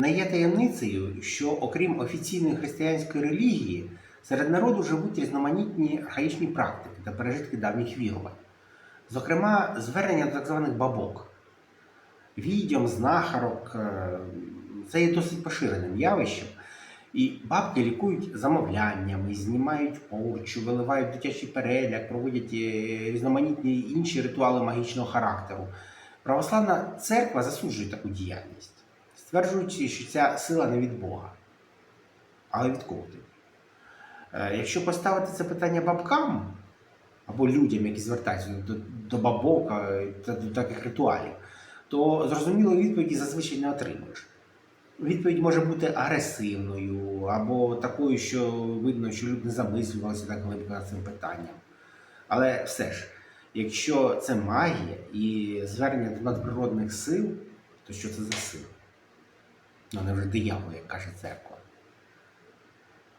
Не є таємницею, що окрім офіційної християнської релігії, серед народу живуть різноманітні архаїчні практики та пережитки давніх вірувань. Зокрема, звернення до так званих бабок, відьом, знахарок е, це є досить поширеним явищем. І бабки лікують замовляннями, знімають порчу, виливають дитячий переляк, проводять е, різноманітні інші ритуали магічного характеру. Православна церква засуджує таку діяльність, стверджуючи, що ця сила не від Бога. Але від тоді? Е, Якщо поставити це питання бабкам або людям, які звертаються до, до бабок е, та до таких ритуалів, то зрозумілої відповіді зазвичай не отримуєш. Відповідь може бути агресивною або такою, що видно, що люди не замислювалися так глибоко над цим питанням. Але все ж, якщо це магія і звернення до надприродних сил, то що це за сила? Ну, не вже диявол, як каже церква.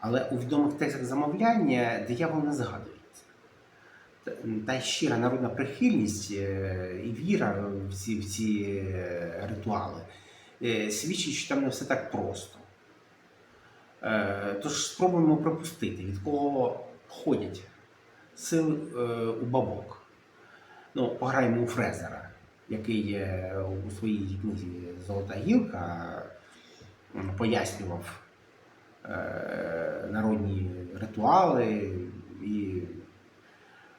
Але у відомих текстах замовляння диявол не згадується. Та- щира народна прихильність е, і віра в ці, в ці е, ритуали е, свідчить, що там не все так просто. Тож спробуємо припустити, від кого ходять сил у бабок. Ну, пограємо у Фрезера, який е, у своїй книзі Золота гілка пояснював е, народні ритуали і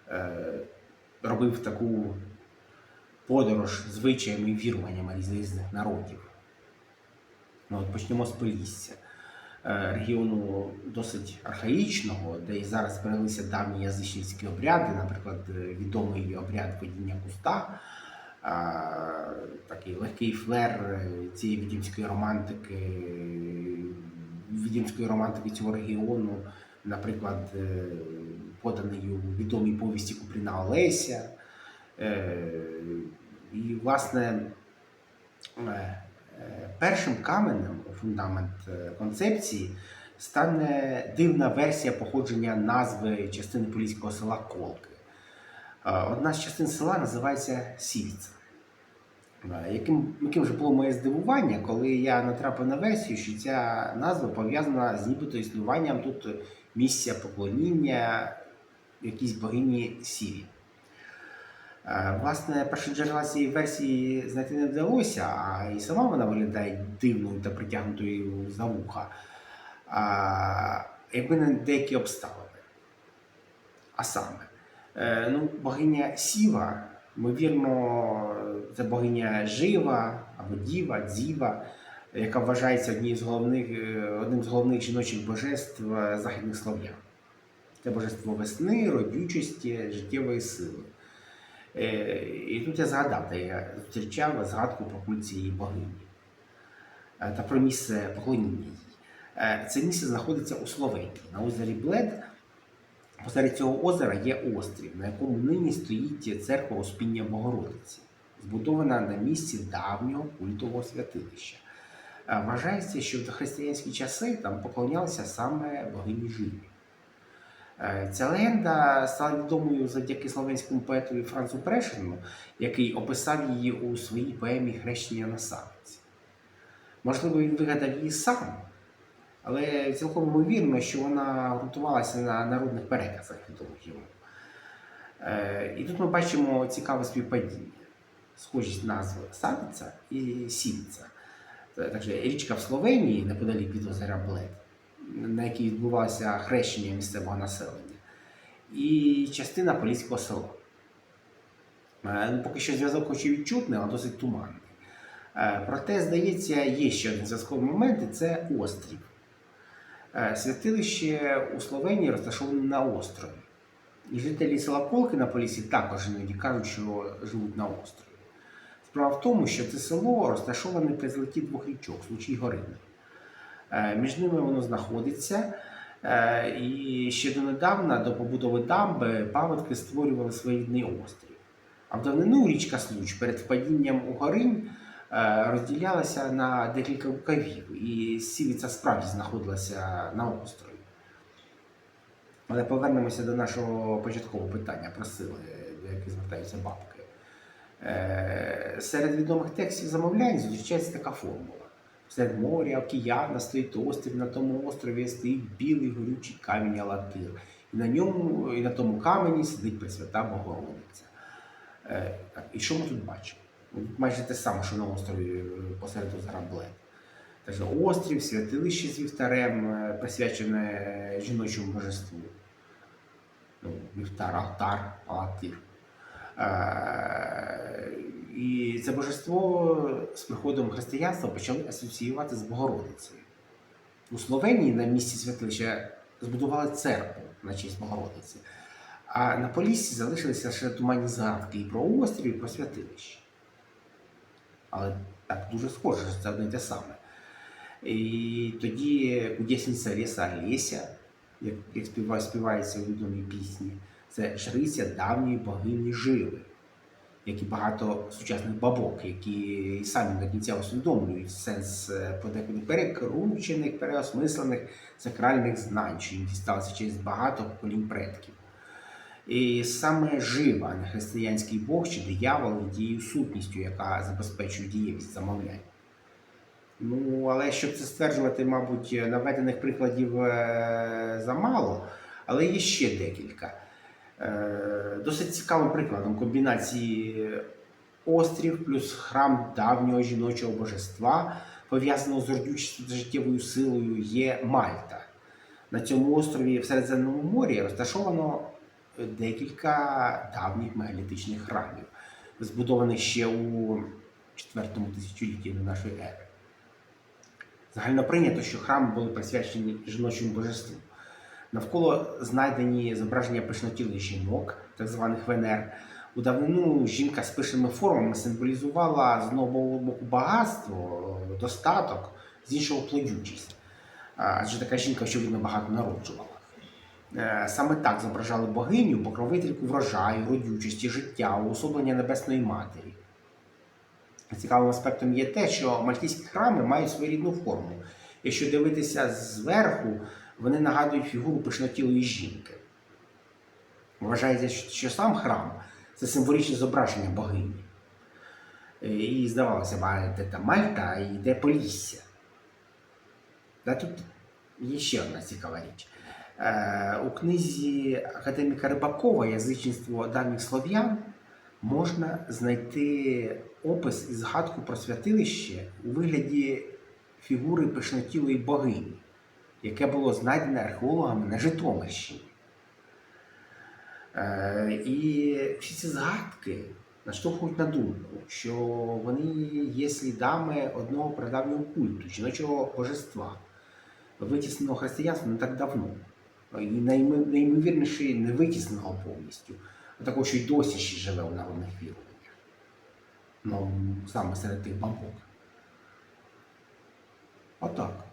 е, робив таку подорож звичаями і віруваннями різних народів. Ну, от почнемо з Полісся, е, регіону досить архаїчного, де і зараз збереглися давні язичницькі обряди, наприклад, відомий обряд водіння куста, такий легкий флер цієї відімської романтики, відімської романтики цього регіону, наприклад, е, поданий у відомій повісті Купріна Олеся. Е, І, власне, е, першим каменем у фундамент концепції стане дивна версія походження назви частини поліського села Колки. Одна з частин села називається Сівіца. Е, Яким, яким же було моє здивування, коли я натрапив на версію, що ця назва пов'язана з нібито існуванням тут місця поклоніння якійсь богині Сіві. Е, Власне, перші джерела цієї версії знайти не вдалося, а і сама вона виглядає дивною та притягнутою за вуха. Якби не деякі обставини. А саме, ну, богиня Сіва, ймовірно, це богиня Жива або Діва, Дзіва, яка вважається однією з головних, е, одним з головних жіночих божеств е, західних слов'ян. Це божество весни, родючості, життєвої сили. Е, І тут я згадав, де я зустрічав згадку про культ цієї богині е, та про місце поклоніння їй. Е, Це місце знаходиться у Словенії на озері Блед. Посеред цього озера є острів, на якому нині стоїть церква Успіння Богородиці, збудована на місці давнього культового святилища. Е, Вважається, що в християнські часи там поклонялися саме богині Живі. Е, Ця легенда стала відомою завдяки словенському поетові Францу Прешину, який описав її у своїй поемі Хрещення на. Можливо, він вигадав її сам, але цілком ймовірно, що вона ґрунтувалася на народних переказах відомих йому. Е, І тут ми бачимо цікаве співпадіння, схожість назви Савіця і Сівіця. Це також річка в Словенії, неподалік від озера Блед, на якій відбувалося хрещення місцевого населення, і частина поліського села. Е, Ну, поки що зв'язок хоч і відчутний, але досить туманний. Е, Проте, здається, є ще один зв'язковий момент, і це острів. Е, Святилище у Словенії розташоване на острові. І жителі села Колки на Полісі також іноді кажуть, що живуть на острові. Справа в тому, що це село розташоване при злеті двох річок Случай Горини. Е, Між ними воно знаходиться. Е, І ще донедавна, до побудови дамби, паводки створювали своєрідний острів. А в давнину річка Случ перед впадінням у горинь розділялася на декілька рукавів, і Сівіця справді знаходилася на острові. Але повернемося до нашого початкового питання про сили, до яких звертаються бабки. Е, Серед відомих текстів замовлянь зустрічається така формула: Серед моря, океана стоїть острів, на тому острові стоїть білий горючий камінь Алатир. І на ньому, і на тому камені сидить Пресвята Богородиця. Е, і що ми тут бачимо? Майже те саме, що на острові е, посеред озера. Тобто острів, святилище з вівтарем, е, присвячене жіночому божеству. Ну, вівтар, алтар, алатир. Е, І це божество з приходом християнства почали асоціювати з Богородицею. У Словенії на місці святилища збудували церкву на честь Богородиці. А на Поліссі залишилися ще туманні згадки і про острів, і про святилище. Але так дуже схоже, що це одне й те саме. І тоді кудесниця Леса Леся, як, як співає, співається у відомій пісні, це жриця давньої богині Живи, як і багато сучасних бабок, які самі до кінця усвідомлюють сенс е, подекуди перекручених, переосмислених сакральних знань, що їм дісталося через багато поколінь предків. І саме жива, не християнський Бог чи диявол є тією сутністю, яка забезпечує дієвість замовлянь. Ну, але щоб це стверджувати, мабуть, наведених прикладів е, замало, але є ще декілька. Е, Досить цікавим прикладом комбінації острів плюс храм давнього жіночого божества, пов'язаного з родючістю та життєвою силою, є Мальта. На цьому острові в Середземному морі розташовано декілька давніх мегалітичних храмів, збудованих ще у 4 тисячолітті до нашої ери. Загально прийнято, що храми були присвячені жіночому божеству. Навколо знайдені зображення пишнотілих жінок, так званих Венер. У давнину жінка з пишними формами символізувала з одного боку багатство, достаток, з іншого плодючість. Адже така жінка, очевидно, багато народжувала. Е, Саме так зображали богиню, покровительку врожаю, родючості, життя, уособлення Небесної Матері. Цікавим аспектом є те, що мальтійські храми мають своєрідну форму. Якщо дивитися зверху, вони нагадують фігуру пишнотілої жінки. Вважається, що сам храм це символічне зображення богині. Е, І здавалося, б, де та Мальта, і де Полісся. Тут є ще одна цікава річ. Е, У книзі академіка Рибакова Язичництво давніх слов'ян можна знайти опис і згадку про святилище у вигляді фігури пишнотілої богині, яке було знайдене археологами на Житомирщині. Е, І всі ці згадки наштовхують на думку, що вони є слідами одного прадавнього культу, жіночого божества, витісненого християнством не так давно. Ну, і неймовірніше невитісного повністю, також що й досі ще живе у народних віруваннях. Ну, саме серед тих бамбок. Отак.